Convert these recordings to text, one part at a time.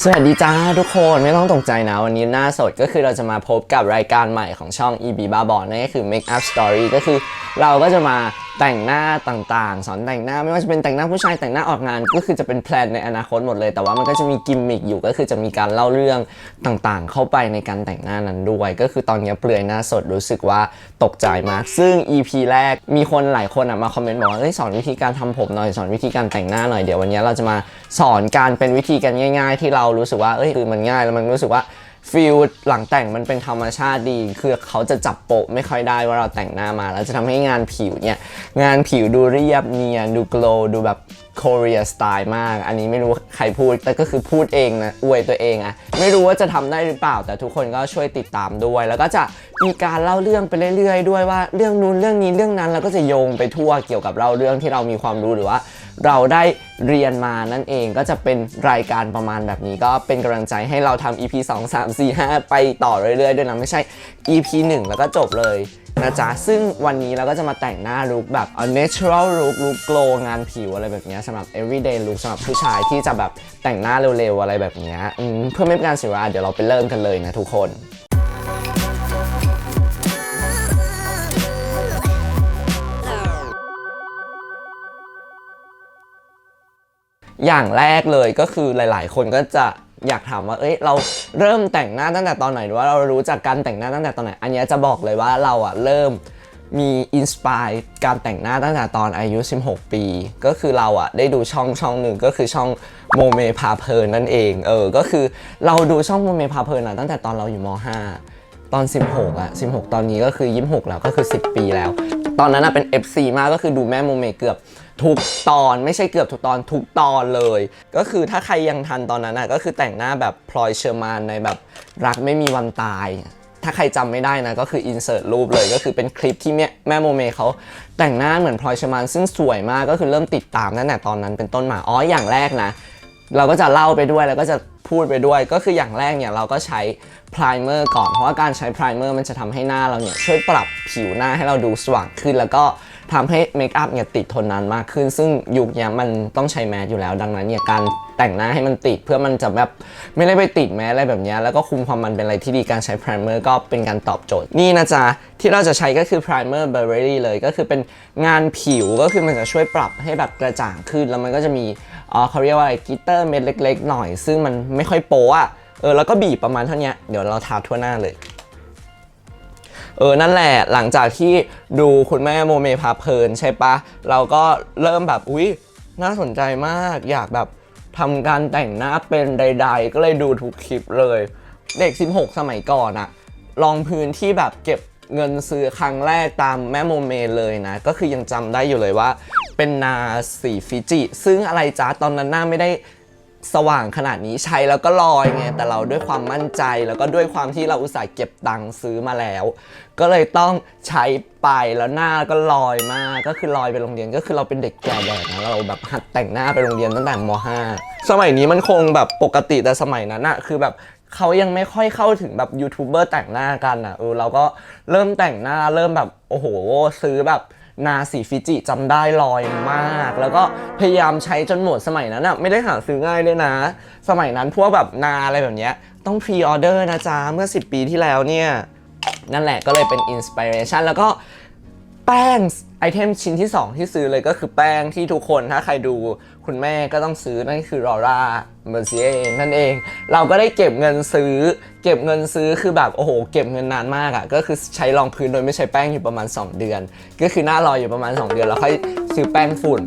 สวัสดีจ้าทุกคนไม่ต้องตกใจนะ วันนี้หน้าสดก็คือเราจะมาพบกับรายการใหม่ของช่อง EB บ้าบอนั่นก็คือ Make Up Story ก็คือเราก็จะมาแต่งหน้าต่างๆ สอนแต่งหน้าไม่ว่าจะเป็นแต่งหน้าผู้ชายแต่งหน้าออกงาน ก็คือจะเป็นแพลนในอนาคตหมดเลย แต่ว่ามันก็จะมีกิมมิคอยู่ก็คือจะมีการเล่าเรื่องต่างๆ เข้าไปในการแต่งหน้านั้นด้วย ก็คือตอนนี้เปลือยหน้าสดรู้สึกว่าตกใจมาก ซึ่ง EP แรกมีคนหลายคนอะมาคอมเมนต์บอกว่าเอ้ยสอนวิธีการทำผมหน่อยสอนวิธีการแต่งหน้าหน่อยเดี๋ยววันนี้เราจะมาสอนการเป็นวิธีการง่าย ๆ ที่เรารู้สึกว่าเอ้ยคือมันง่ายแล้วมันรู้สึกว่า ฟิลหลังแต่งมันเป็นธรรมชาติดี คือเขาจะจับโปะไม่ค่อยได้ว่าเราแต่งหน้ามา แล้วจะทำให้งานผิวเนี่ย งานผิวดูเรียบเนียนดูโกลดูแบบโคเรีสไตล์มาก อันนี้ไม่รู้ใครพูด แต่ก็คือพูดเองนะ อวยตัวเองอะไม่รู้ว่าจะทำได้หรือเปล่า แต่ทุกคนก็ช่วยติดตามด้วย แล้วก็จะมีการเล่าเรื่องไปเรื่อยๆ ด้วยว่าเรื่องนู้นเรื่องนี้เรื่องนั้น แล้วก็จะโยงไปทั่วเกี่ยวกับเราเรื่องที่เรามีความรู้หรือว่า เราได้เรียนมานั่นเองก็จะเป็นรายการประมาณแบบนี้ ก็เป็นกำลังใจให้เราทำ EP 2 3 4 5 ไปต่อเรื่อยๆ ด้วยนะ ไม่ใช่ EP 1 แล้วก็จบเลยนะจ๊ะ ซึ่งวันนี้เราก็จะมาแต่งหน้าลุคแบบ natural look ลุค glow งานผิวอะไรแบบนี้สำหรับ everyday look สำหรับผู้ชายที่จะแบบแต่งหน้าเร็วๆ อะไรแบบนี้เพื่อไม่เป็นการเสียเวลาเดี๋ยวเราไปเริ่มกันเลยนะทุกคน อย่างแรกเลยก็คือหลาย ๆ คนก็จะอยากถามว่า เอ้ย เราเริ่มแต่งหน้าตั้งแต่ตอนไหน หรือว่าเรารู้จักการแต่งหน้าตั้งแต่ตอนไหน อันนี้จะบอกเลยว่าเราอะเริ่มมีอินสปายการแต่งหน้าตั้งแต่ตอนอายุ 16 ปี ก็คือเราอะได้ดูช่องช่องหนึ่งก็คือช่องโมเมพาเพลินนั่นเอง เออ ก็คือเราดูช่องโมเมพาเพลินอะตั้งแต่ตอนเราอยู่ม 5 ตอน 16อะ16 ตอนนี้ก็คือ 26 แล้วก็คือ 10 ปีแล้ว ตอนนั้นอะเป็น FC มากก็คือดูแม่โมเมเกือบ ทุกตอนไม่ใช่เกือบทุกตอนทุกตอนเลย ก็คือถ้าใครยังทันตอนนั้นอะก็คือแต่งหน้าแบบพลอยเชอร์มานในแบบรักไม่มีวันตาย ถ้าใครจำไม่ได้นะก็คืออินเสิร์ตรูปเลย ก็คือเป็นคลิปที่แม่แม่โมเมเขาแต่งหน้าเหมือนพลอยเชอร์มานซึ่งสวยมากก็คือเริ่มติดตามตั้งแต่ตอนนั้นเป็นต้นมาอ๋ออย่างแรกนะ เราก็จะเล่าไปด้วยแล้วก็จะพูดไปด้วย ก็คืออย่างแรกเนี่ยเราก็ใช้พร i เมอร์ก่อน เพราะว่าการใช้พร i เมอร์มันจะทำให้หน้าเราเนี่ยช่วยปรับผิวหน้าให้เราดูสว่างขึ้น แล้วก็ทำให้เมคอัพเนี่ยติดทนนานมากขึ้น ซึ่งยุคนี้มันต้องใช้แมสอยู่แล้ว ดังนั้นเนี่ยการแต่งหน้าให้มันติดเพื่อมันจะแบบไม่ได้ไปติดแมสอะไรแบบนี้แล้วก็คุมความมันเป็นอะไรที่ดีการใช้พร i เมอร์ก็เป็นการตอบโจทย์ นี่นะจ๊ะที่เราจะใช้ก็คือพร i เมอร์เบอร์เบอรี่เลย ก็คือเป็นงานผิวก็คือมันจะช่วยปรับให้แบบกระจ่างขึ้น แล้วมันก็จะมี เขาเรียกว่าอะไรกิตเตอร์เม็ดเล็ก ๆ หน่อย ซึ่งมันไม่ค่อยโป๊ะอะเออแล้วก็บีบประมาณเท่านี้เดี๋ยวเราทาทั่วหน้าเลยเออ นั่นแหละ หลังจากที่ดูคุณแม่โมเมพาเพลินใช่ปะ เราก็เริ่มแบบ อุ๊ย น่าสนใจมาก อยากแบบทำการแต่งหน้าเป็นใด ๆ ก็เลยดูทุกคลิปเลย เด็ก 16 สมัยก่อนอะลองพื้นที่แบบเก็บเงินซื้อครั้งแรกตามแม่โมเมเลยนะ ก็คือยังจำได้อยู่เลยว่า เป็นนาสีฟิจิ ซึ่งอะไรจ้าตอนนั้นหน้าไม่ได้สว่างขนาดนี้ใช้แล้วก็ลอยไง แต่เราด้วยความมั่นใจแล้วก็ด้วยความที่เราอุตส่าห์เก็บตังค์ซื้อมาแล้ว ก็เลยต้องใช้ไปแล้วหน้าก็ลอยมากก็คือลอยไปโรงเรียนก็คือเราเป็นเด็กแก่แดดนะเราแบบหัดแต่งหน้าไปโรงเรียนตั้งแต่ม .5 สมัยนี้มันคงแบบปกติแต่สมัยนั้นอะคือแบบเขายังไม่ค่อยเข้าถึงแบบยูทูบเบอร์แต่งหน้ากันอะเออเราก็เริ่มแต่งหน้าเริ่มแบบโอ้โหซื้อแบบ นาสีฟิจิจำได้ลอยมาก แล้วก็พยายามใช้จนหมดสมัยนั้นอะไม่ได้หาซื้อง่ายด้วยนะ สมัยนั้นพวกแบบนาอะไรแบบเนี้ยต้องพรีออเดอร์นะจ๊ะ เมื่อ 10 ปีที่แล้วเนี่ย นั่นแหละก็เลยเป็นอินสปิเรชันแล้วก็ แป้งไอเทมชิ้นที่ 2 ที่ซื้อเลยก็คือแป้งที่ทุกคนถ้าใครดูคุณแม่ก็ต้องซื้อนั่นคือรอร่าเมอร์เซียนั่นเอง เราก็ได้เก็บเงินซื้อ เก็บเงินซื้อคือแบบโอ้โห เก็บเงินนานมากอะ่ะก็คือใช้รองพื้นโดยไม่ใช้แป้งอยู่ประมาณ 2 เดือน ก็คือหน้ารอยอยู่ประมาณ 2 เดือน แล้วค่อยซื้อแป้งฝุ่น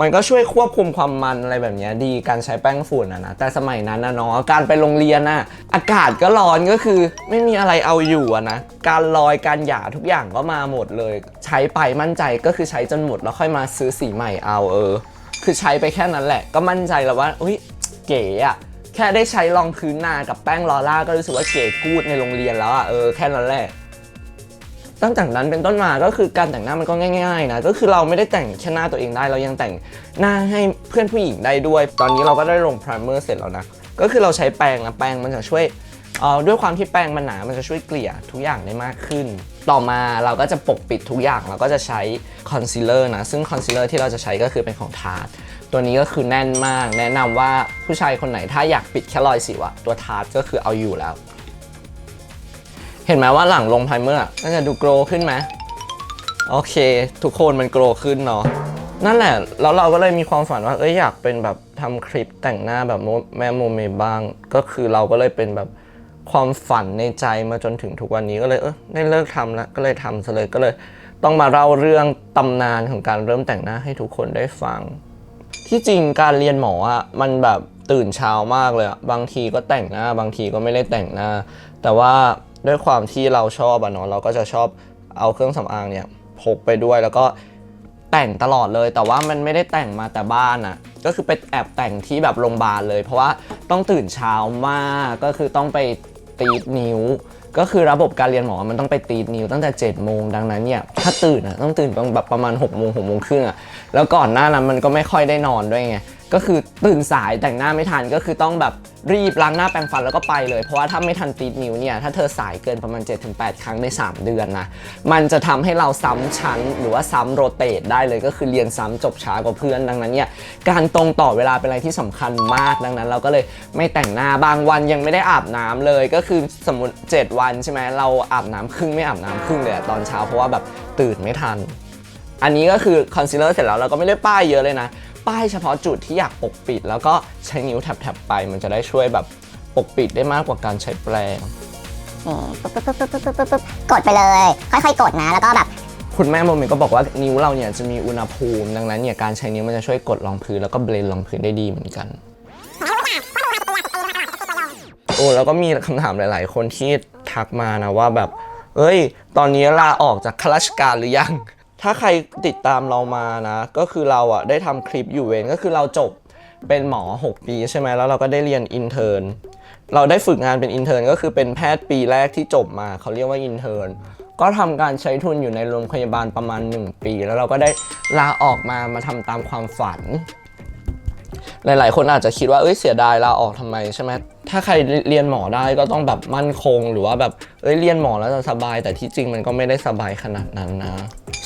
มันก็ช่วยควบคุมความมันอะไรแบบนี้ดีการใช้แป้งฝุ่นอะนะแต่สมัยนั้นนะเนาะการไปโรงเรียนอะอากาศก็ร้อนก็คือไม่มีอะไรเอาอยู่อะนะการลอยการหยาทุกอย่างก็มาหมดเลย ใช้ไปมั่นใจก็คือใช้จนหมดแล้วค่อยมาซื้อสีใหม่เอาเออ คือใช้ไปแค่นั้นแหละ ก็มั่นใจแล้วว่าอุ้ยเก๋อะแค่ได้ใช้รองพื้นนากับแป้งลอร่าก็รู้สึกว่าเก๋กูดในโรงเรียนแล้วอะเออแค่นั้นแหละ ตั้งแต่นั้นเป็นต้นมาก็คือการแต่งหน้ามันก็ง่ายๆนะก็คือเราไม่ได้แต่งแค่หน้าตัวเองได้ เรายังแต่งหน้าให้เพื่อนผู้หญิงได้ด้วย ตอนนี้เราก็ได้ลงพร i เมอร์เสร็จแล้วนะก็คือเราใช้แปรงนะแปรงมันจะช่วยด้วยความที่แปรงมันหนา มันจะช่วยเกลี่ยทุกอย่างได้มากขึ้น ต่อมาเราก็จะปกปิดทุกอย่าง เราก็จะใช้คอนซีลเลอร์นะ ซึ่งคอนซีลเลอร์ที่เราจะใช้ก็คือเป็นของทาร์ตตัวนี้ก็คือแน่นมาก แนะนำว่าผู้ชายคนไหนถ้าอยากปิดแค่รอยสิวอะตัวทาร์ตก็คือเอาอยู่แล้ว เห็นไหมว่าหลังลงไพรเมอร์ก็จะดูโกรขึ้นไหมโอเค ทุกคนมันโกรขึ้นเนาะนั่นแหละ แล้วเราก็เลยมีความฝันว่า เอ้ยอยากเป็นแบบทำคลิปแต่งหน้าแบบโมแม่โมเมบ้าง ก็คือเราก็เลยเป็นแบบความฝันในใจมาจนถึงทุกวันนี้ก็เลยเออได้เลิกทำแล้วก็เลยทำซะเลยก็เลยต้องมาเล่าเรื่องตำนานของการเริ่มแต่งหน้าให้ทุกคนได้ฟัง ที่จริงการเรียนหมออะมันแบบตื่นเช้ามากเลยบางทีก็แต่งหน้า บางทีก็ไม่ได้แต่งหน้า แต่ว่า ด้วยความที่เราชอบอะเนาะเราก็จะชอบเอาเครื่องสำอางเนี่ยพกไปด้วยแล้วก็แต่งตลอดเลย แต่ว่ามันไม่ได้แต่งมาแต่บ้านอะก็คือไปแอบแต่งที่แบบโรงพยาบาลเลย เพราะว่าต้องตื่นเช้ามากก็คือต้องไปตีดนิ้ว ก็คือระบบการเรียนหมอมันต้องไปตีดนิ้วตั้งแต่7จ็ดโมงดังนั้นเนี่ยถ้าตื่นอะต้องตื่นแบบประมาณ6กโมงหกโมงครึ่งอะแล้วก่อนหน้านั้นมันก็ไม่ค่อยได้นอนด้วยไง ก็คือตื่นสายแต่งหน้าไม่ทันก็คือต้องแบบรีบล้างหน้าแปรงฟันแล้วก็ไปเลย เพราะว่าถ้าไม่ทันตีดนิ้วเนี่ยถ้าเธอสายเกินประมาณ 7-8 ครั้งใน 3 เดือนนะมันจะทำให้เราซ้ำชั้น หรือว่าซ้ำโรเตทได้เลยก็คือเรียนซ้ำจบช้ากว่าเพื่อนดังนั้นเนี่ยการตรงต่อเวลาเป็นอะไรที่สำคัญมากดังนั้น เราก็เลยไม่แต่งหน้าบางวันยังไม่ได้อาบน้ำเลย ก็คือสมมติ 7 วันใช่ไหมเราอาบน้ำครึ่งไม่อาบน้ำครึ่งเลยตอนเช้าเพราะว่าแบบตื่นไม่ทันอันนี้ก็คือคอนซีลเลอร์เสร็จแล้วเราก็ไม่ได้ป้ายเยอะเลยนะ ป้ายเฉพาะจุดที่อยากปกปิด แล้วก็ใช้นิ้วแท็บๆไป มันจะได้ช่วยแบบปกปิดได้มากกว่าการใช้แปรงนี่ปุ๊บปุ๊บปุ๊บปุ๊บปุ๊บปุ๊บปุ๊บกดไปเลย ค่อยๆ กดนะ แล้วก็แบบ คุณแม่โมเมก็บอกว่านิ้วเราเนี่ยจะมีอุณหภูมิ ดังนั้นเนี่ยการใช้นิ้วมันจะช่วยกดรองพื้นแล้วก็เบลนรองพื้นได้ดีเหมือนกัน โอ้แล้วก็มีคำถามหลาย ๆ คนที่ทักมานะว่าแบบ เอ้ย ตอนนี้ลาออกจากข้าราชการหรือยัง ถ้าใครติดตามเรามานะ ก็คือเราอะได้ทำคลิปอยู่เวนก็คือเราจบเป็นหมอ 6 ปีใช่ไหมแล้วเราก็ได้เรียนอินเทอร์นเราได้ฝึกงานเป็นอินเทอร์นก็คือเป็นแพทย์ปีแรกที่จบมาเขาเรียกว่าอินเทอร์นก็ทำการใช้ทุนอยู่ในโรงพยาบาลประมาณ 1 ปี แล้วเราก็ได้ลาออกมามาทำตามความฝัน หลาย ๆ คนอาจจะคิดว่าเอ้ยเสียดายลาออกทำไมใช่ไหมถ้าใครเรียนหมอได้ก็ต้องแบบมั่นคง หรือว่าแบบเอ้ยเรียนหมอแล้วจะสบาย แต่ที่จริงมันก็ไม่ได้สบายขนาดนั้นนะ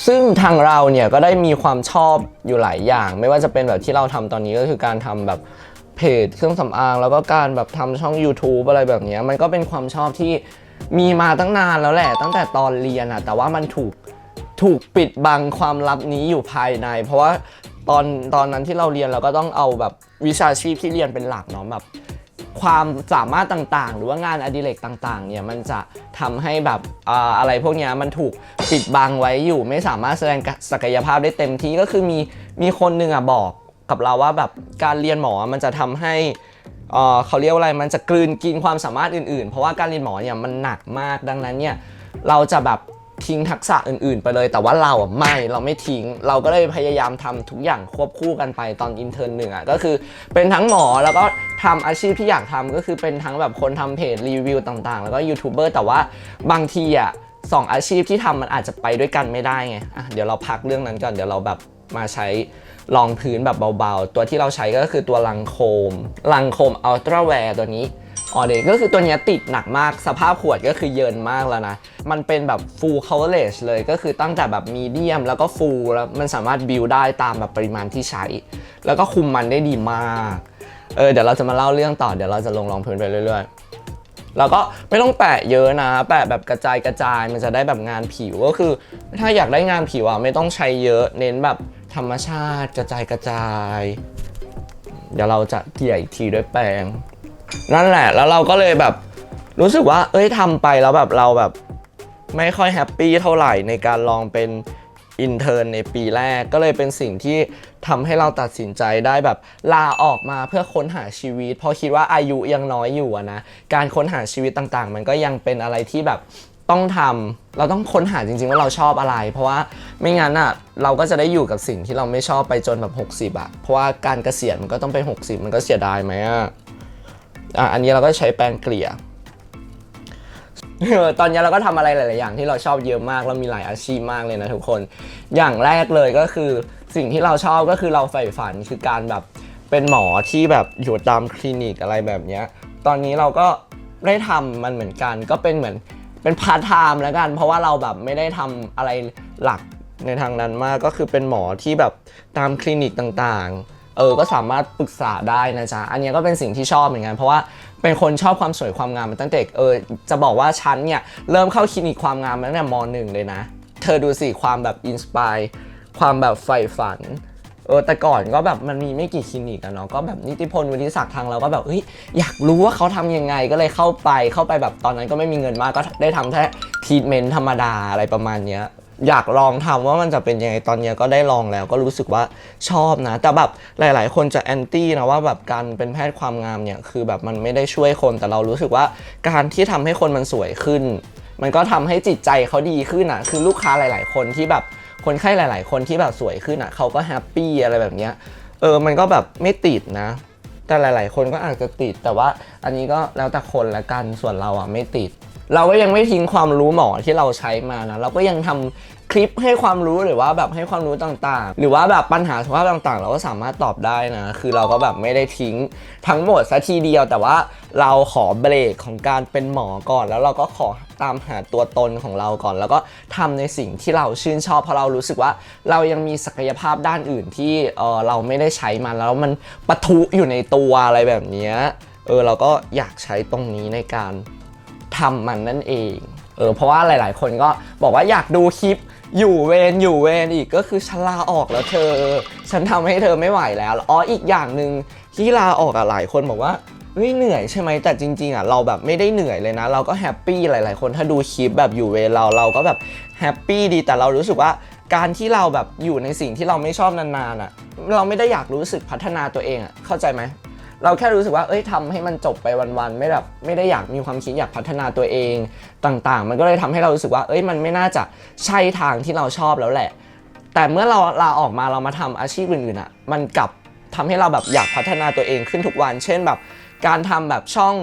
ซึ่งทางเราเนี่ยก็ได้มีความชอบอยู่หลายอย่าง ไม่ว่าจะเป็นแบบที่เราทำตอนนี้ก็คือการทำแบบเพจเครื่องสำอาง แล้วก็การแบบทำช่อง YouTube อะไรแบบนี้มันก็เป็นความชอบที่มีมาตั้งนานแล้วแหละ ตั้งแต่ตอนเรียนอะแต่ว่ามันถูกถูกปิดบังความลับนี้อยู่ภายใน เพราะว่า ตอนตอนนั้นที่เราเรียนเราก็ต้องเอาแบบวิชาชีพที่เรียนเป็นหลักเนาะแบบความสามารถต่างๆ หรือว่างานอดิเรกต่างๆ เนี่ยมันจะทำให้แบบออะไรพวกนี้มันถูกปิดบังไว้อยู่ ไม่สามารถแสดงศักยภาพได้เต็มที่ก็คือมีมีคนหนึ่งอะบอกกับเราว่าแบบการเรียนหมอมันจะทำให้เอ่อเขาเรียกว่าอะไรมันจะกลืนกินความสามารถอื่นๆ เพราะว่าการเรียนหมอเนี่ยมันหนักมากดังนั้นเนี่ยเราจะแบบ ทิ้งทักษะอื่นๆ ไปเลย แต่ว่าเราอะไม่เราไม่ทิ้ง เราก็เลยพยายามทำทุกอย่างควบคู่กันไปตอนอินเทอร์หนึ่งอะก็คือเป็นทั้งหมอแล้วก็ทำอาชีพที่อยากทำก็คือเป็นทั้งแบบคนทำเพจรีวิวต่างๆ แล้วก็ยูทูบเบอร์แต่ว่าบางทีอะสองอาชีพที่ทำมันอาจจะไปด้วยกันไม่ได้ไงอะเดี๋ยวเราพักเรื่องนั้นก่อนเดี๋ยวเราแบบมาใช้รองพื้นแบบเบาๆ ตัวที่เราใช้ก็คือตัวลังโคม ลังโคมอัลตราแวร์ตัวนี้ อ๋อเด็กก็คือตัวนี้ติดหนักมากสภาพขวดก็คือเยินมากแล้วนะ มันเป็นแบบ full coverage เลยก็คือตั้งแต่แบบมีเดียมแล้วก็ full แล้วมันสามารถบิวได้ตามแบบปริมาณที่ใช้ แล้วก็คุมมันได้ดีมากเออเดี๋ยวเราจะมาเล่าเรื่องต่อเดี๋ยวเราจะลงรองพื้นไปเรื่อยๆ แล้วก็ไม่ต้องแปะเยอะนะ แปะแบบกระจายกระจายมันจะได้แบบงานผิวก็คือ ถ้าอยากได้งานผิวอะไม่ต้องใช้เยอะเน้นแบบธรรมชาติกระจายกระจาย เดี๋ยวเราจะเกลี่ยอีกทีด้วยแปรง นั่นแหละ แล้วเราก็เลยแบบรู้สึกว่า เอ้ยทำไปแล้วแบบเราแบบไม่ค่อยแฮปปี้เท่าไหร่ในการลองเป็นอินเทอร์ในปีแรก ก็เลยเป็นสิ่งที่ทำให้เราตัดสินใจได้แบบลาออกมาเพื่อค้นหาชีวิต เพราะคิดว่าอายุยังน้อยอยู่นะ การค้นหาชีวิตต่างๆ มันก็ยังเป็นอะไรที่แบบต้องทำเราต้องค้นหาจริงๆว่าเราชอบอะไร เพราะว่าไม่งั้นอะเราก็จะได้อยู่กับสิ่งที่เราไม่ชอบไปจนแบบ 60อะเพราะว่าการเกษียณมันก็ต้องไป60 มันก็เสียดายไหมอะ อะอันนี้เราก็ใช้แปรงเกลี่ยตอนนี้เราก็ทำอะไรหลาย ๆ อย่างที่เราชอบเยอะมากแล้วมีหลายอาชีพมากเลยนะทุกคน อย่างแรกเลยก็คือสิ่งที่เราชอบก็คือเราใฝ่ฝันคือการแบบเป็นหมอที่แบบอยู่ตามคลินิกอะไรแบบเนี้ย ตอนนี้เราก็ได้ทำมันเหมือนกัน ก็เป็นเหมือนเป็นพาร์ทไทม์แล้วกัน เพราะว่าเราแบบไม่ได้ทำอะไรหลักในทางนั้นมากก็คือเป็นหมอที่แบบตามคลินิกต่าง ๆ เออก็สามารถปรึกษาได้นะจ๊ะอันนี้ก็เป็นสิ่งที่ชอบเหมือนกันเพราะว่าเป็นคนชอบความสวยความงามมาตั้งแต่เด็กเออจะบอกว่าฉันเนี่ยเริ่มเข้าคลินิกความงามมาตั้งแต่มหนึ่งเลยนะ เธอดูสิความแบบอินสปายความแบบใฝ่ฝันเออแต่ก่อนก็แบบมันมีไม่กี่คลินิกอะเนาะก็แบบนิติพลวิทยศักดิ์ทางเราก็แบบเฮ้ยอยากรู้ว่าเขาทำยังไงก็เลยเข้าไปเข้าไปแบบตอนนั้นก็ไม่มีเงินมากก็ได้ทำแค่ทีทเมนต์ธรรมดาอะไรประมาณเนี้ย อยากลองทำว่ามันจะเป็นยังไงตอนนี้ก็ได้ลองแล้วก็รู้สึกว่าชอบนะ แต่แบบหลาย ๆ คนจะแอนตี้นะว่าแบบการเป็นแพทย์ความงามเนี่ยคือแบบมันไม่ได้ช่วยคนแต่เรารู้สึกว่าการที่ทำให้คนมันสวยขึ้น มันก็ทำให้จิตใจเขาดีขึ้นอะคือลูกค้าหลาย ๆ คนที่แบบคนไข้หลาย ๆ คนที่แบบสวยขึ้นอะเขาก็แฮปปี้อะไรแบบเนี้ยเออมันก็แบบไม่ติดนะ แต่หลาย ๆ คนก็อาจจะติดแต่ว่าอันนี้ก็แล้วแต่คนละกันส่วนเราอะไม่ติด เราก็ยังไม่ทิ้งความรู้หมอที่เราใช้มานะเราก็ยังทำคลิปให้ความรู้หรือว่าแบบให้ความรู้ต่างๆ หรือว่าแบบปัญหาสุขภาพต่างๆ เราก็สามารถตอบได้นะ คือเราก็แบบไม่ได้ทิ้งทั้งหมดซะทีเดียว แต่ว่าเราขอเบรกของการเป็นหมอก่อน แล้วเราก็ขอตามหาตัวตนของเราก่อน แล้วก็ทำในสิ่งที่เราชื่นชอบเพราะเรารู้สึกว่าเรายังมีศักยภาพด้านอื่นที่เออเราไม่ได้ใช้มันแล้วมันปะทุอยู่ในตัวอะไรแบบนี้เออเราก็อยากใช้ตรงนี้ในการ ทำมันนั่นเองเออเพราะว่าหลาย ๆ คนก็บอกว่าอยากดูคลิปอยู่เวรอยู่เวรอีกก็คือฉันลาออกแล้วเธอ ฉันทำให้เธอไม่ไหวแล้วอ๋ออีกอย่างหนึ่งที่ลาออกอะหลายคนบอกว่าเฮ้ยเหนื่อยใช่ไหมแต่จริง ๆอะเราแบบไม่ได้เหนื่อยเลยนะ เราก็แฮปปี้หลาย ๆ คนถ้าดูคลิปแบบอยู่เวรเราเราก็แบบแฮปปี้ดีแต่เรารู้สึกว่าการที่เราแบบอยู่ในสิ่งที่เราไม่ชอบนานๆอะเราไม่ได้อยากรู้สึกพัฒนาตัวเองอะเข้าใจไหม เราแค่รู้สึกว่าเอ้ยทำให้มันจบไปวันๆไม่แบบไม่ได้อยากมีความคิดอยากพัฒนาตัวเองต่างๆ มันก็เลยทำให้เรารู้สึกว่าเอ้ยมันไม่น่าจะใช่ทางที่เราชอบแล้วแหละ แต่เมื่อเราลาออกมาเรามาทำอาชีพอื่นๆอะมันกลับทำให้เราแบบอยากพัฒนาตัวเองขึ้นทุกวัน เช่นแบบการทำแบบช่อง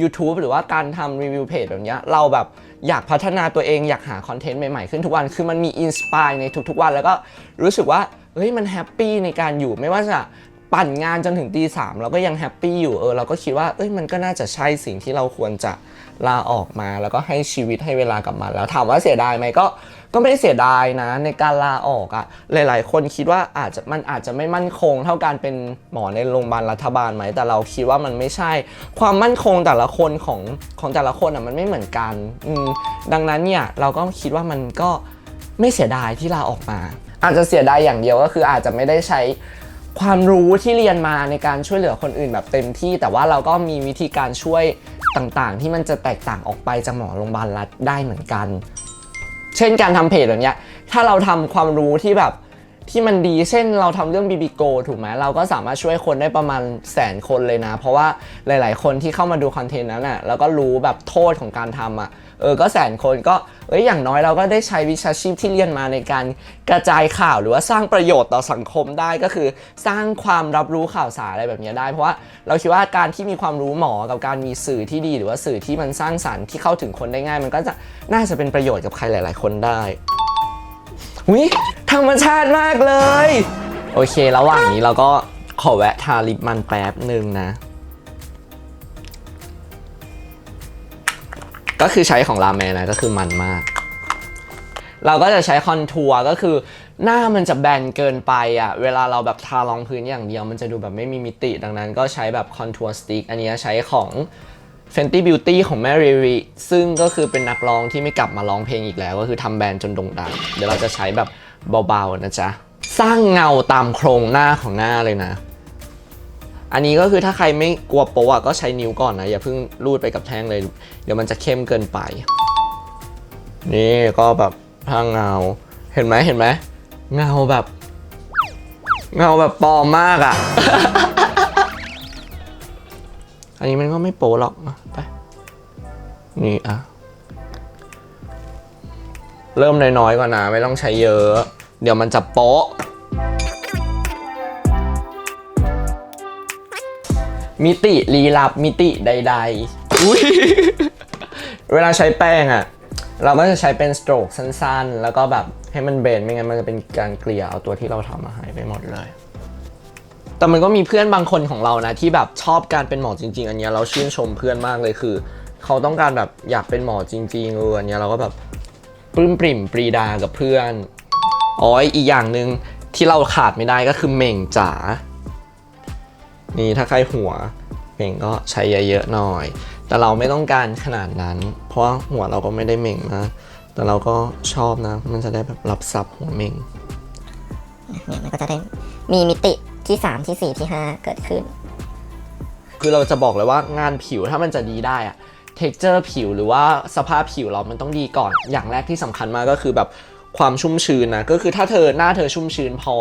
YouTube หรือว่าการทำรีวิวเพจแบบเนี้ยเราแบบอยากพัฒนาตัวเองอยากหาคอนเทนต์ใหม่ๆ ขึ้นทุกวัน คือมันมีอินสปายในทุกๆวัน แล้วก็รู้สึกว่าเฮ้ยมันแฮปปี้ในการอยู่ไม่ว่าจะ ปั่นงานจนถึงตีสามเราก็ยังแฮปปี้อยู่เออเราก็คิดว่าเอ้ยมันก็น่าจะใช่สิ่งที่เราควรจะลาออกมา แล้วก็ให้ชีวิตให้เวลากับมันแล้วถามว่าเสียดายไหมก็ก็ไม่เสียดายนะ ในการลาออกอะ่ะหลาย ๆ คนคิดว่าอาจจะมันอาจจะไม่มั่นคง เท่าการเป็นหมอในโรงพยาบาลรัฐบาลไหมแต่เราคิดว่ามันไม่ใช่ ความมั่นคงแต่ละคนของของแต่ละคนอะมันไม่เหมือนกันดังนั้นเนี่ยเราก็คิดว่ามันก็ไม่เสียดายที่ลาออกมา อาจจะเสียดายอย่างเดียวก็คืออาจจะไม่ได้ใช้ ความรู้ที่เรียนมาในการช่วยเหลือคนอื่นแบบเต็มที่ แต่ว่าเราก็มีวิธีการช่วยต่างๆ ที่มันจะแตกต่างออกไปจากหมอโรงพยาบาลรัฐได้เหมือนกัน เช่นการทำเพจแบบเนี้ยถ้าเราทำความรู้ที่แบบที่มันดีเช่นเราทำเรื่อง BB Go ถูกไหมเราก็สามารถช่วยคนได้ประมาณแสนคนเลยนะ เพราะว่าหลาย ๆ คนที่เข้ามาดูคอนเทนต์นั้นอะแล้วก็รู้แบบโทษของการทำอะ เออก็แสนคนก็เอ้ยอย่างน้อยเราก็ได้ใช้วิชาชีพที่เรียนมาในการกระจายข่าวหรือว่าสร้างประโยชน์ต่อสังคมได้ก็คือ สร้างความรับรู้ข่าวสารอะไรแบบนี้ได้ เพราะว่าเราคิดว่าการที่มีความรู้หมอกับการมีสื่อที่ดี หรือว่าสื่อที่มันสร้างสรรค์ที่เข้าถึงคนได้ง่าย มันก็จะน่าจะเป็นประโยชน์กับใครหลาย ๆ คนได้วิธรรมชาติมากเลย โอเค ระหว่างนี้เราก็ขอแวะทาลิปมันแป๊บหนึ่งนะ ก็คือใช้ของราแมนนะก็คือมันมาก เราก็จะใช้คอนทัวร์ก็คือหน้ามันจะแบนเกินไปอะ เวลาเราแบบทารองพื้นอย่างเดียวมันจะดูแบบไม่มีมิติ ดังนั้นก็ใช้แบบคอนทัวร์สติ๊กอันนี้ใช้ของ Fenty Beauty ของแม่ริริซึ่งก็คือเป็นนักร้องที่ไม่กลับมาร้องเพลงอีกแล้ว ก็คือทำแบรนด์จนโด่งดัง เดี๋ยวเราจะใช้แบบเบาๆนะจ๊ะ สร้างเงาตามโครงหน้าของหน้าเลยนะ อันนี้ก็คือถ้าใครไม่กลัวโป๊ะก็ใช้นิ้วก่อนนะ อย่าเพิ่งรูดไปกับแท่งเลย เดี๋ยวมันจะเข้มเกินไป นี่ก็แบบทางเงา เห็นไหมเห็นไหมเงาแบบ เงาแบบปลอมมากอะอันนี้มันก็ไม่โป๊หรอกไปนี่อะเริ่มน้อยๆก่อนนะ ไม่ต้องใช้เยอะ เดี๋ยวมันจะโป๊ะ มิติลี้ลับมิติใดๆอุ้ยเวลาใช้แป้งอะเราก็จะใช้เป็นสโตรกสั้นๆ แล้วก็แบบให้มันเบนไม่งั้นมันจะเป็นการเกลี่ยเอาตัวที่เราทำมาหายไปหมดเลย แต่มันก็มีเพื่อนบางคนของเรานะที่แบบชอบการเป็นหมอจริง ๆ อันเนี้ยเราชื่นชมเพื่อนมากเลยคือ เขาต้องการแบบอยากเป็นหมอจริงๆเอออันเนี้ยเราก็แบบปลื้มปริ่มปรีดากับเพื่อนอ๋ออีกอย่างหนึ่งที่เราขาดไม่ได้ก็คือเหม่งจ๋า นี่ถ้าใครหัวเม่งก็ใช้เยอะๆหน่อย แต่เราไม่ต้องการขนาดนั้น เพราะว่าหัวเราก็ไม่ได้เม่งนะ แต่เราก็ชอบนะ มันจะได้แบบรับซับหัวเม่งเนี่ยมันก็จะได้มีมิติที่ 3 ที่ 4 ที่ 5 เกิดขึ้น คือเราจะบอกเลยว่างานผิวถ้ามันจะดีได้อะเท็กเจอร์ผิวหรือว่าสภาพผิวเรามันต้องดีก่อน อย่างแรกที่สำคัญมากก็คือแบบ ความชุ่มชื้นนะก็คือถ้าเธอหน้าเธอชุ่มชื้นพอ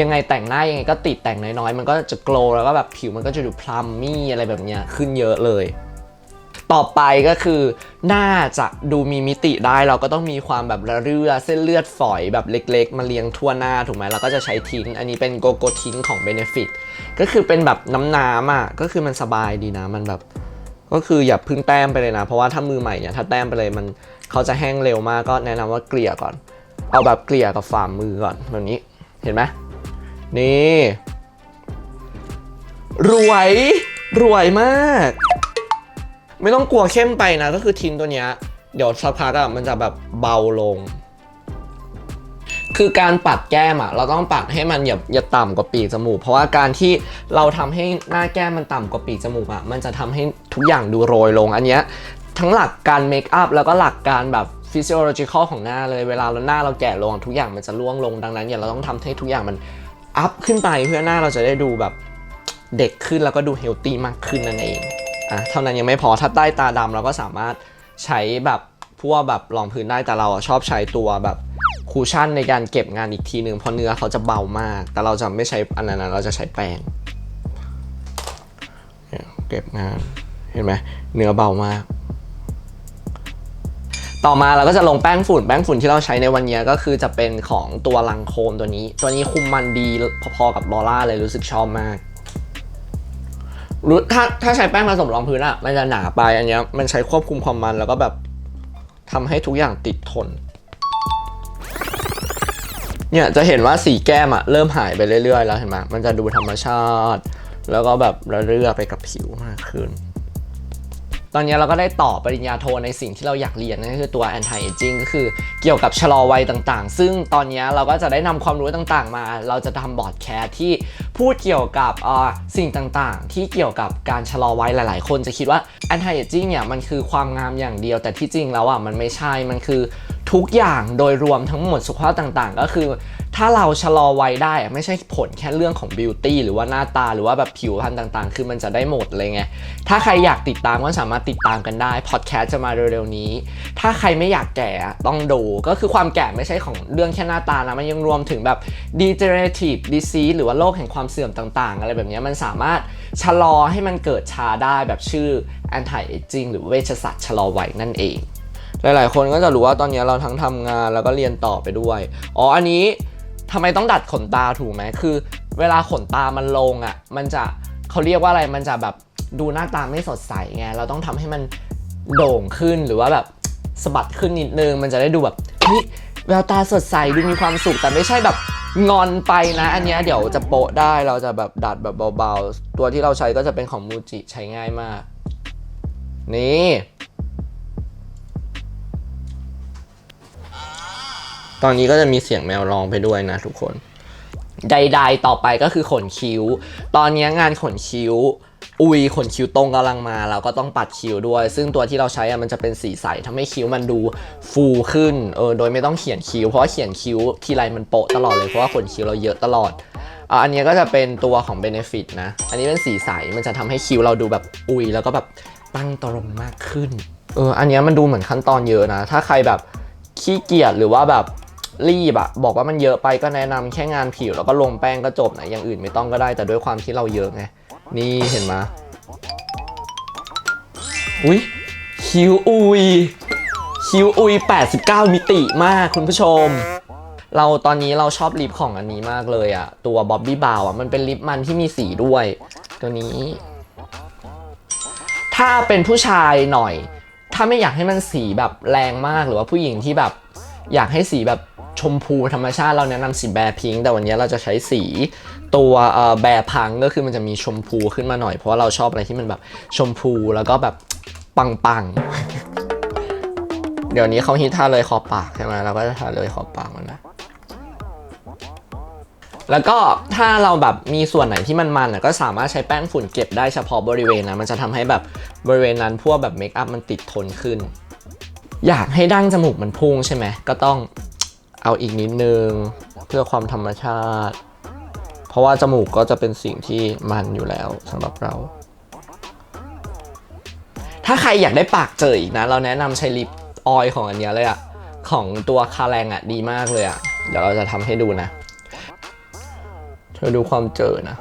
ยังไงแต่งหน้ายังไงก็ติดแต่งน้อยๆ มันก็จะโกลแล้วก็แบบผิวมันก็จะดูพลัมมี่อะไรแบบเนี้ยขึ้นเยอะเลย ต่อไปก็คือหน้าจะดูมีมิติได้เราก็ต้องมีความแบบระเรื่อเส้นเลือดฝอยแบบเล็กๆ มาเลียงทั่วหน้าถูกไหมเราก็จะใช้ทิ้น อันนี้เป็นโกโก้ทิ้นของ Benefit ก็คือเป็นแบบน้ำน้ำๆอะก็คือมันสบายดีนะมันแบบก็คืออย่าพึ่งแต้มไปเลยนะ เพราะว่าถ้ามือใหม่เนี่ยถ้าแต้มไปเลยมันเขาจะแห้งเร็วมากก็แนะนำว่าเกลี่ยก่อน เอาแบบเกลี่ยกับฝ่ามือก่อนแบบนี้ เห็นไหมนี่ รวย รวยมาก ไม่ต้องกลัวเข้มไปนะ ก็คือทินตัวเนี้ย เดี๋ยวสักพักอะมันจะแบบเบาลง คือการปัดแก้มอะเราต้องปัดให้มันอย่าอย่าต่ำกว่าปีกจมูก เพราะว่าการที่เราทำให้หน้าแก้มมันต่ำกว่าปีกจมูกอะมันจะทำให้ทุกอย่างดูโรยลง อันเนี้ยทั้งหลักการเมคอัพแล้วก็หลักการแบบ ฟิสิโอโลจิคอลของหน้าเลย เวลาเราหน้าเราแก่ลงทุกอย่างมันจะร่วงลงดังนั้นเนี่ยเราต้องทำให้ทุกอย่างมันอัพขึ้นไปเพื่อหน้าเราจะได้ดูแบบเด็กขึ้นแล้วก็ดูเฮลตี้มากขึ้นนั่นเองอะเท่านั้นยังไม่พอถ้าใต้ตาดำเราก็สามารถใช้แบบพวกแบบรองพื้นได้แต่เราชอบใช้ตัวแบบคูชั่นในการเก็บงานอีกทีหนึ่งเพราะเนื้อเขาจะเบามาก แต่เราจะไม่ใช้อันนั้นเราจะใช้แป้งเก็บงานเห็นไหมเนื้อเบามาก ต่อมาเราก็จะลงแป้งฝุ่นแป้งฝุ่นที่เราใช้ในวันนี้ก็คือจะเป็นของตัวลังโคมตัวนี้ ตัวนี้คุมมันดีพอๆกับลอร่าเลยรู้สึกชอบมากรู้ถ้าถ้าใช้แป้งผสมรองพื้นอะมันจะหนาไปอันเนี้ยมันใช้ควบคุมความมันแล้วก็แบบทำให้ทุกอย่างติดทน เนี่ยจะเห็นว่าสีแก้มอะเริ่มหายไปเรื่อยๆ แล้วเห็นไหมมันจะดูธรรมชาติ แล้วก็แบบระเรื่อไปกับผิวมากขึ้น ตอนนี้เราก็ได้ต่อปริญญาโทในสิ่งที่เราอยากเรียนนั่นก็คือตัว anti aging ก็คือเกี่ยวกับชะลอวัยต่างๆ ซึ่งตอนนี้เราก็จะได้นำความรู้ต่างๆ มา เราจะทำบอร์ดแคสที่พูดเกี่ยวกับสิ่งต่างๆ ที่เกี่ยวกับการชะลอวัยหลาย ๆ คนจะคิดว่า anti aging เนี่ยมันคือความงามอย่างเดียว แต่ที่จริงแล้วอะมันไม่ใช่มันคือทุกอย่างโดยรวมทั้งหมดสุขภาพต่างๆ ก็คือ ถ้าเราชะลอวัยได้ไม่ใช่ผลแค่เรื่องของบิวตี้หรือว่าหน้าตาหรือว่าแบบผิวพรรณต่างๆ คือมันจะได้หมดเลยไง ถ้าใครอยากติดตามก็สามารถติดตามกันได้ พอดแคสต์จะมาเร็วๆนี้ ถ้าใครไม่อยากแก่ต้องดู ก็คือความแก่ไม่ใช่ของเรื่องแค่หน้าตานะ มันยังรวมถึงแบบ degenerative disease หรือว่าโรคแห่งความเสื่อมต่างๆ อะไรแบบนี้มันสามารถชะลอให้มันเกิดชาได้แบบชื่อ anti aging หรือเวชศาสตร์ชะลอวัยนั่นเอง หลายๆ คนก็จะรู้ว่าตอนนี้เราทั้งทำงานแล้วก็เรียนต่อไปด้วย อ๋อ อันนี้ ทำไมต้องดัดขนตาถูกไหมคือ เวลาขนตามันลงอะ่ะ มันจะเขาเรียกว่าอะไรมันจะแบบดูหน้าตาไม่สดใสไงเราต้องทำให้มันโด่งขึ้นหรือว่าแบบสะบัดขึ้นนิดนึงมันจะได้ดูแบบเฮ้ยแววตาสดใสดูมีความสุขแต่ไม่ใช่แบบงอนไปนะ อันนี้เดี๋ยวจะโปะได้เราจะแบบดัดแบบเบาๆ ตัวที่เราใช้ก็จะเป็นของมูจิใช้ง่ายมาก นี่ ตอนนี้ก็จะมีเสียงแมวร้องไปด้วยนะทุกคน ใด ๆ ต่อไปก็คือขนคิ้ว ตอนนี้งานขนคิ้ว อุยขนคิ้วตรงกำลังมาเราก็ต้องปัดคิ้วด้วย ซึ่งตัวที่เราใช้อะมันจะเป็นสีใสทำให้คิ้วมันดูฟูขึ้นเออโดยไม่ต้องเขียนคิ้ว เพราะว่าเขียนคิ้วทีไรมันโปะตลอดเลยเพราะว่าขนคิ้วเราเยอะตลอดอะอันนี้ก็จะเป็นตัวของ Benefit นะ อันนี้เป็นสีใส มันจะทำให้คิ้วเราดูแบบอุยแล้วก็แบบตั้งตรงมากขึ้น เออ อันนี้มันดูเหมือนขั้นตอนเยอะนะ ถ้าใครแบบขี้เกียจหรือว่าแบบ รีบอะบอกว่ามันเยอะไปก็แนะนำแค่งานผิวแล้วก็ลงแป้งก็จบนะอย่างอื่นไม่ต้องก็ได้แต่ด้วยความที่เราเยอะไงนี่เห็นไหมอุ้ยคิวอุยคิวอุย 89 มิติมากคุณผู้ชม เราตอนนี้เราชอบลิปของอันนี้มากเลยอะตัวบ๊อบบี้บาวอะมันเป็นลิปมันที่มีสีด้วย ตัวนี้ ถ้าเป็นผู้ชายหน่อย ถ้าไม่อยากให้มันสีแบบแรงมากหรือว่าผู้หญิงที่แบบอยากให้สีแบบ ชมพูธรรมชาติเราแนะนำสีแบร์พิงค์แต่วันนี้เราจะใช้สีตัวแบร์พังก็คือมันจะมีชมพูขึ้นมาหน่อยเพราะว่าเราชอบอะไรที่มันแบบชมพูแล้วก็แบบปังๆ เดี๋ยวนี้เขาฮิตทาเลยขอบปากใช่ไหมเราก็จะทาเลยขอบปากมันนะแล้วก็ถ้าเราแบบมีส่วนไหนที่มันมันก็สามารถใช้แป้งฝุ่นเก็บได้เฉพาะบริเวณนะมันจะทำให้แบบบริเวณนั้นพวกแบบเมคอัพมันติดทนขึ้น อยากให้ดั้งจมูกมันพุ่งใช่ไหมก็ต้อง เอาอีกนิดนึงเพื่อความธรรมชาติ เพราะว่าจมูกก็จะเป็นสิ่งที่มันอยู่แล้วสำหรับเรา ถ้าใครอยากได้ปากเจออีกนะ เราแนะนำใช้ลิปออยของอันนี้เลยอะของตัวคาแรงอะดีมากเลยอะเดี๋ยวเราจะทำให้ดูนะ เธอดูความเจอนะ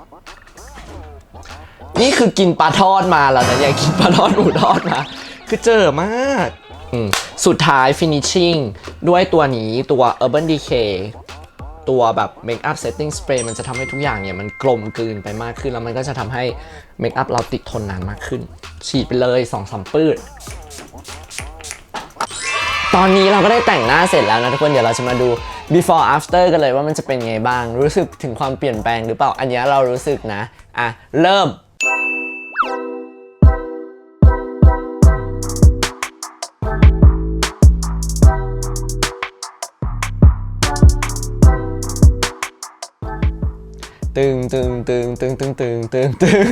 นี่คือกินปลาทอดมาแล้วนะอย่ากินปลาทอดหมูทอดนะคือเจอมาก สุดท้าย finishing ด้วยตัวนี้ตัว Urban Decay ตัวแบบ Makeup Setting Spray มันจะทำให้ทุกอย่างเนี่ย มันกลมกลืนไปมากขึ้น แล้วมันก็จะทำให้ Makeup เราติดทนนานมากขึ้น ฉีดไปเลย2อสมปื้ดตอนนี้เราก็ได้แต่งหน้าเสร็จแล้วนะทุกคน เดี๋ยวเราจะมาดู before after กันเลยว่ามันจะเป็นไงบ้าง รู้สึกถึงความเปลี่ยนแปลงหรือเปล่า อันนี้เรารู้สึกนะ อะ เริ่ม ตึงตึงตึงตึงตึงตึงตึงตึง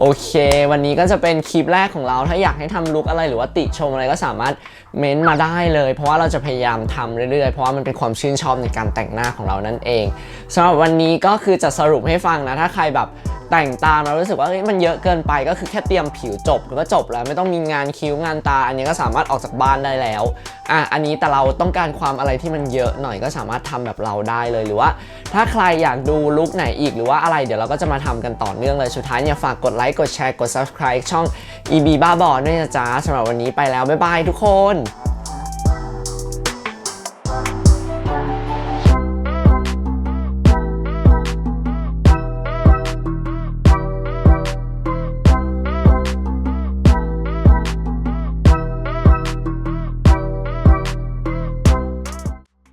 โอเค วันนี้ก็จะเป็นคลิปแรกของเรา ถ้าอยากให้ทำลุกอะไรหรือว่าติชมอะไรก็สามารถเม้นต์มาได้เลย เพราะว่าเราจะพยายามทำเรื่อยๆ เพราะว่ามันเป็นความชื่นชอบในการแต่งหน้าของเรานั่นเองสำหรับวันนี้ก็คือจะสรุปให้ฟังนะ ถ้าใครแบบ แต่งตามเรารู้สึกว่ามันเยอะเกินไปก็คือแค่เตรียมผิวจบก็จบแล้วไม่ต้องมีงานคิ้วงานตา อันนี้ก็สามารถออกจากบ้านได้แล้วอะอันนี้แต่เราต้องการความอะไรที่มันเยอะหน่อยก็สามารถทำแบบเราได้เลยหรือว่า ถ้าใครอยากดูลุคไหนอีกหรือว่าอะไรเดี๋ยวเราก็จะมาทำกันต่อเนื่องเลยสุดท้ายเนี่ยฝากกดไลค์กดแชร์กด subscribe ช่อง EB บ้าบอด้วยนะจ๊ะสำหรับวันนี้ไปแล้วบ๊ายบายทุกคน